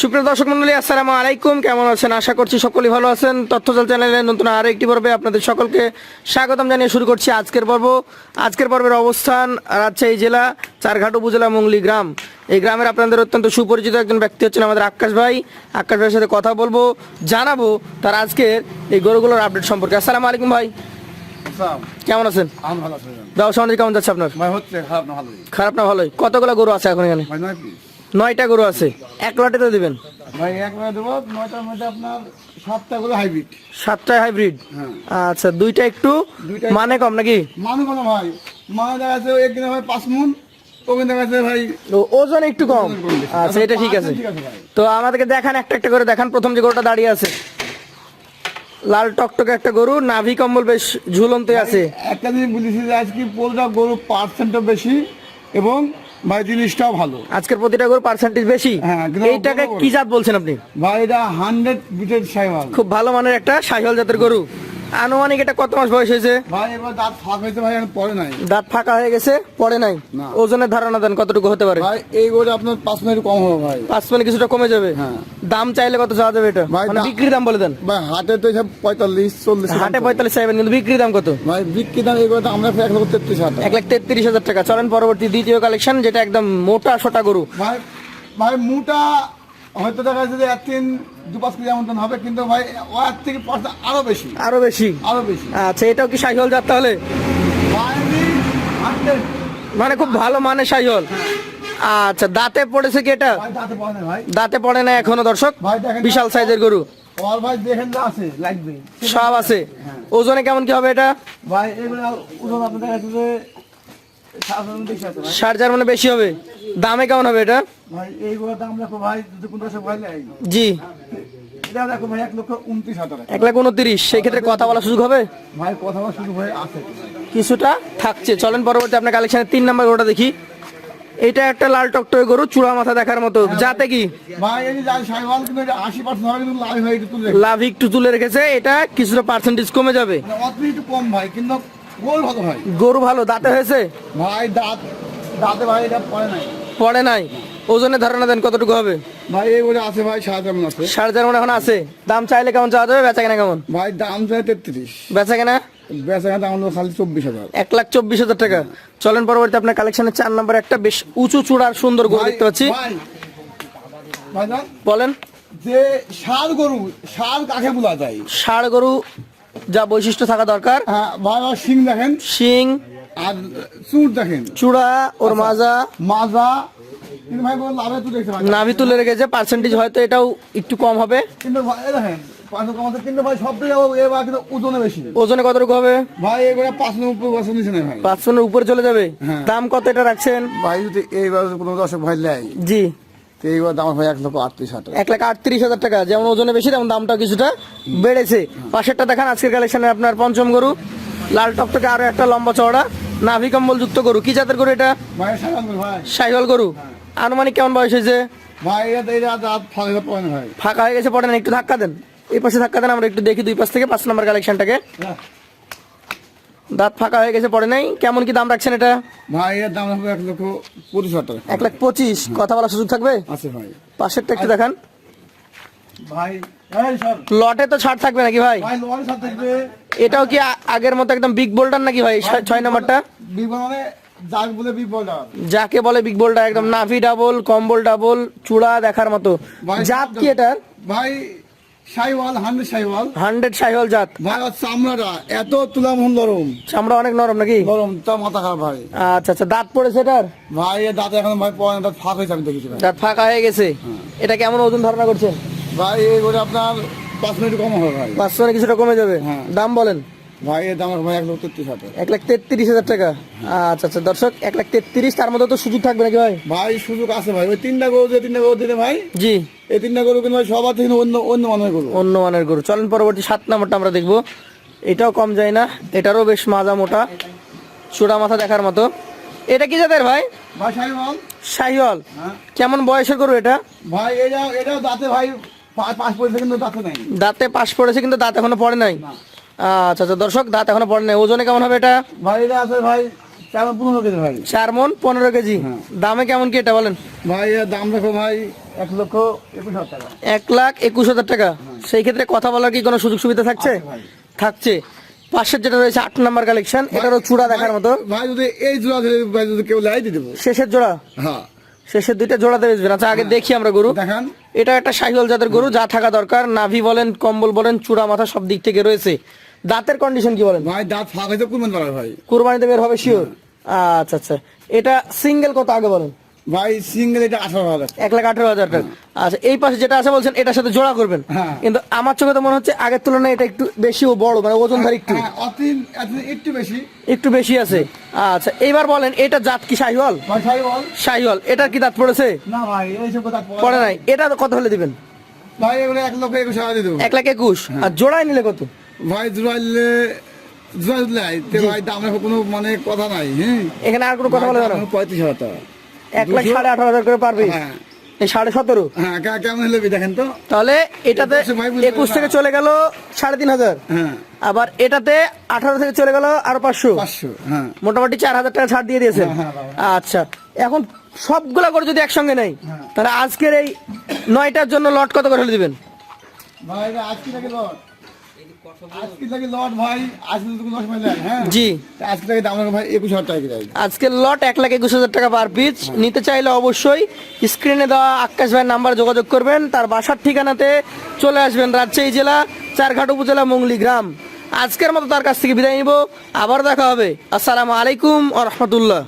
সুপ্রিয় দর্শক মন্ডলী আসসালামু আলাইকুম। কেমন আছেন? আশা করছি সকলেই ভালো আছেন। তথ্যজাল চ্যানেলে নতুন আরও একটি পর্বে আপনাদের সকলকে স্বাগতম জানিয়ে শুরু করছি আজকের পর্ব। আজকের পর্বের অবস্থান রাজশাহী জেলা চারঘাট উপজেলা মঙ্গলি গ্রাম। এই গ্রামের আপনাদের অত্যন্ত সুপরিচিত একজন ব্যক্তি হচ্ছেন আমাদের আকাশ ভাই। আকাশ ভাইয়ের সাথে কথা বলব জানাব তার আজকের এই গরুগুলোর আপডেট সম্পর্কে। আসসালামু আলাইকুম ভাই। কেমন আছেন? ব্যবসা বাণিজ্য কেমন যাচ্ছে আপনার? খারাপ না ভালোই। কতগুলো গরু আছে এখন এখানে? নয়টা গরু আছে। এক লটে তো দিবেন? ভাই এক বেলা দেবো। নয়টার মধ্যে আপনার সাতটা করে হাইব্রিড সাতটায় হাইব্রিড আচ্ছা দুইটা একটু মানে কম নাকি? ভাই। মানে দেখা যাচ্ছে একদিনে ভাই পাঁচ মন ভাই ওজন একটু কম। আচ্ছা এটা ঠিক আছে। ভাই। তো আমাদেরকে দেখান একটা একটা করে দেখান প্রথম যে গরুটা দাঁড়িয়ে আছে। লাল টকটকে একটা গরু নাভি কম্বল বেশ ঝুলন্ত আছে। একটা জিনিস বলেছি যে আজকে পোলটা গরু পার্সেন্টও বেশি এবং ভাই জিনিসটাও ভালো। আজকের প্রতিটা গরু পার্সেন্টেজ বেশি? এই কিন্তু এইটাকে কি জাত বলছেন আপনি? ভাই এটা হান্ড্রেড বিটেড সাইওয়াল খুব ভালো মানের একটা সাইহল জাতের গরু। আনুমানিক এটা কত মাস বয়স হয়েছে? ভাই এবার দাঁত ফাঁক হয়েছে ভাই এখন পরে নাই। দাঁত ফাঁকা হয়ে গেছে পড়ে নাই? ওজনের ধারণা দেন কতটুকু হতে পারে? ভাই এই গরু আপনার পাঁচ মিনিট কম হবে ভাই। পাঁচ মানে কিছুটা কমে যাবে? হ্যাঁ। দাম চাইলে কত চাওয়া যাবে এটা? মানে বিক্রির দাম বলে দেন। ভাই হাটে তো সব পঁয়তাল্লিশ চল্লিশ হাটে পঁয়তাল্লিশ চাইবেন কিন্তু বিক্রির দাম কত? ভাই বিক্রি দাম এই গরুটা আমরা এক লক্ষ তেত্রিশ হাজার এক লাখ তেত্রিশ হাজার টাকা। চলেন পরবর্তী দ্বিতীয় কালেকশন যেটা একদম মোটা সোটা গরু। ভাই ভাই মোটা হয়তো দেখা যাচ্ছে যে এক তিন দু পাঁচ কেজি হবে কিন্তু ভাই থেকে আরও বেশি। আরও বেশি? আরও বেশি। আচ্ছা এটাও কি তাহলে? মানে খুব ভালো মানে সাইহল। আচ্ছা দাঁতে পড়েছে কি এটা? দাঁতে পড়ে না দাঁতে পড়ে না এখনও দর্শক? ভাই দেখেন বিশাল সাইজের গরু। ওর ভাই দেখেন আছে লাগবে। সব আছে? ওজনে কেমন কি হবে এটা? ভাই এগুলো ওজন আপনার ষাট হাজার মানে বেশি হবে। দামে কেমন হবে এটা? ভাই দাম ভাই যদি জি। এটা দেখো ভাই এক লক্ষ উনত্রিশ হাজার এক লাখ উনত্রিশ সেই ক্ষেত্রে কথা বলার সুযোগ হবে? ভাই কথা বলা শুরু হয়ে আছে। কিছুটা থাকছে। চলেন পরবর্তী আপনার কালেকশনের তিন নাম্বার দেখি। এটা একটা লাল টকটকে গরু চূড়া মাথা দেখার মতো। যাতে কি? লাভ একটু তুলে। রেখেছে। এটা কিছুটা পার্সেন্টেজ কমে যাবে। মানে কম ভাই কিন্তু গোল ভালো ভাই। গরু ভালো দাঁতে হয়েছে? ভাই দাঁত দাঁতে ভাই এটা পড়ে নাই। পড়ে নাই? ওজনের ধারণা দেন কতটুকু হবে? ভাই এইগুলো আছে ভাই সাত এমন আছে। সাড়ে চার মনে এখন আছে। দাম চাইলে কেমন চাওয়া যাবে? বেচা কেনা কেমন? ভাই দাম চাই তেত্রিশ। বেচা কেনা? বেচা দাম খালি চব্বিশ হাজার। এক লাখ চব্বিশ হাজার টাকা। চলেন পরবর্তী আপনার কালেকশনের চার নাম্বার একটা বেশ উঁচু চূড়ার সুন্দর গরু দেখতে পাচ্ছি। বলেন। যে সার গরু সার কাকে বলা যায়? ষাড় গরু যা বৈশিষ্ট্য থাকা দরকার। হ্যাঁ ভাই দেখেন। শিং আর চুট দেখেন। চূড়া ওর মাজা। মাজা। পাচ্ছি নাভি তুলে রেখেছে পার্সেন্টেজ হয়তো এটাও একটু কম হবে। কিন্তু দেখেন ভাই ওজনে কতটুকু হবে? এগুলো পাঁচ বছর নিচে ভাই। উপরে চলে যাবে? হ্যাঁ। দাম কত এটা রাখছেন? ভাই যদি কোনো দর্শক ভাই জি। তো দাম এক লক্ষ আটত্রিশ হাজার এক লাখ আটত্রিশ হাজার টাকা। যেমন ওজনে বেশি তেমন দামটাও কিছুটা বেড়েছে। পাশেরটা দেখান আজকের কালেকশনে আপনার পঞ্চম গরু। লাল টকটকে আরও একটা লম্বা চওড়া। নাভি কম্বল যুক্ত গরু। কি জাতের গরু এটা? গরু আনুমানিক কেমন বয়স হয়েছে? ফাঁকা হয়ে গেছে পড়ে না একটু ধাক্কা দেন। এই পাশে ধাক্কা দেন আমরা একটু দেখি দুই পাশ থেকে পাঁচ নম্বর কালেকশনটাকে হ্যাঁ। দাঁত ফাঁকা হয়ে গেছে পড়ে নাই? কেমন কি দাম রাখছেন এটা? ভাই এর দাম হবে এক লক্ষ পঁচিশ হাজার টাকা। এক লাখ পঁচিশ? কথা বলার সুযোগ থাকবে? আছে ভাই। পাশেরটা একটু দেখান। ভাই লটে তো ছাড় থাকবে নাকি ভাই? এটাও কি আগের মতো একদম বিগ বোল্ডার নাকি ভাই? ছয়- নম্বরটা? বিমানে যাক বলে বিপদ যাকে বলে বিগ বোল্ডার একদম নাভি ডাবল কম্বল ডাবল চূড়া দেখার মতো। জাত কি এটা ভাই জাত। ভাই চামড়াটা এত নরম। চামড়া অনেক নরম নাকি? নরম তা মাথা খারাপ ভাই। আচ্ছা আচ্ছা দাঁত পড়েছে এটার? ভাই এর দাঁতে এখন ভাই পড়ে দাঁত ফাঁক হয়েছে আমি দেখেছি দাঁত ফাঁকা হয়ে গেছে। এটা কেমন ওজন ধারণা করছেন? ভাই আপনার মিনিট কম হবে ভাই। কিছুটা কমে যাবে। হ্যাঁ। দাম বলেন। ভাই এর দাম ভাই লক্ষ হাজার লাখ তেত্রিশ হাজার টাকা? আচ্ছা আচ্ছা দর্শক এক লাখ তেত্রিশ তার মধ্যে তো সুযোগ থাকবে নাকি ভাই? ভাই সুযোগ আছে ভাই। ওই তিনটা গরু যে তিনটা গরু দিলে ভাই? জি। এই তিনটা গরু কিন্তু সবার থেকে অন্য অন্য মানুষের গরু। অন্য মানের গরু। চলেন পরবর্তী সাত নম্বরটা আমরা দেখব। এটাও কম যায় না এটারও বেশ মাজা মোটা চূড়া মাথা দেখার মতো। এটা কি জাতের ভাই? শাহিওয়াল। হ্যাঁ। কেমন বয়সের গরু এটা? ভাই এটা এটাও দাঁতে ভাই পা- পাঁচ পয়সা কিন্তু দাঁতে নেই। দাঁতে পাশ পড়েছে কিন্তু দাঁত এখনও পড়ে নাই? আচ্ছা আচ্ছা দর্শক দাঁত এখনও পড়ে নাই। ওজনে কেমন হবে এটা? ভাই এটা আছে ভাই চার মন পনেরো কেজি হ্যাঁ। দামে কেমন কি এটা বলেন? ভাই দাম রাখো ভাই এক লক্ষ একুশ হাজার টাকা। এক লাখ একুশ হাজার টাকা। সেই ক্ষেত্রে কথা বলার কি কোনো সুযোগ সুবিধা থাকছে? থাকছে। পাশের যেটা রয়েছে আট নাম্বার কালেকশন এটারও চূড়া দেখার মতো। ভাই যদি এই জোড়া ভাই যদি কেউ লাই দিয়ে দেবো। শেষের জোড়া? হ্যাঁ। শেষের দুইটা জোড়াতে বেচবেন। আচ্ছা আগে দেখি আমরা গরু। দেখান। এটা একটা শাহিওয়াল জাতের গরু যা থাকা দরকার। নাভি বলেন কম্বল বলেন চূড়া মাথা সব দিক থেকে রয়েছে। দাঁতের কন্ডিশন কি বলেন? ভাই দাঁত ফাঁক হয়েছে কুরবান পাড়ার ভাই। কুরবানিতে বের হবে শিওর আচ্ছা আচ্ছা। এটা সিঙ্গেল কত আগে বলেন? ভাই সিঙ্গেল এটা আঠারো হাজার। এক লাখ আঠারো হাজার টাকা। আচ্ছা এই পাশে যেটা আছে বলছেন এটার সাথে জোড়া করবেন। হ্যাঁ। কিন্তু আমার চোখে তো মনে হচ্ছে আগের তুলনায় এটা একটু বেশি ও বড় মানে ওজনধার একটু। হ্যাঁ, অতিন এতদিন একটু বেশি। একটু বেশি আছে। আচ্ছা এবার বলেন এটা জাত কি শাহিওয়াল? শাহিওয়াল। এটার কি দাঁত পড়েছে? না ভাই এইসব পড়ে নাই। এটা কত হলে দিবেন? ভাই এগুলো এক লক্ষ একুশ এক লাখ একুশ। হ্যাঁ। আর জোড়ায় নিলে কত? ভাই জুড়াইলে জুড়াইলে তে ভাই কোনো মানে কথা নাই হ্যাঁ? এখানে আর কোনো কথা বলে পঁয়ত্রিশ হাজার টাকা। এক লাখ সাড়ে আঠারো হাজার করে পারবে। হ্যাঁ। সাড়ে সতেরো। হ্যাঁ কেমন হলে দেখেন তো? তাহলে এটাতে একুশ থেকে চলে গেল সাড়ে তিন হাজার। হ্যাঁ। আবার এটাতে আঠারো থেকে চলে গেল আরও পাঁচশো। হ্যাঁ। মোটামুটি চার হাজার টাকা ছাড় দিয়ে দিয়েছেন। হ্যাঁ, আচ্ছা এখন সবগুলা করে যদি একসঙ্গে নেই। তাহলে আজকের এই নয়টার জন্য লট কত করে দিবেন? ভাই আজকে লট? আজকের লট এক লাখ একুশ হাজার টাকা পার পিস। নিতে চাইলে অবশ্যই স্ক্রিনে দেওয়া আকাশ ভাইয়ের নাম্বার যোগাযোগ করবেন। তার বাসার ঠিকানাতে চলে আসবেন রাজশাহী জেলা চারঘাট উপজেলা মঙ্গলি গ্রাম। আজকের মতো তার কাছ থেকে বিদায় নিব। আবার দেখা হবে। আসসালামু আলাইকুম ও রহমতুল্লাহ।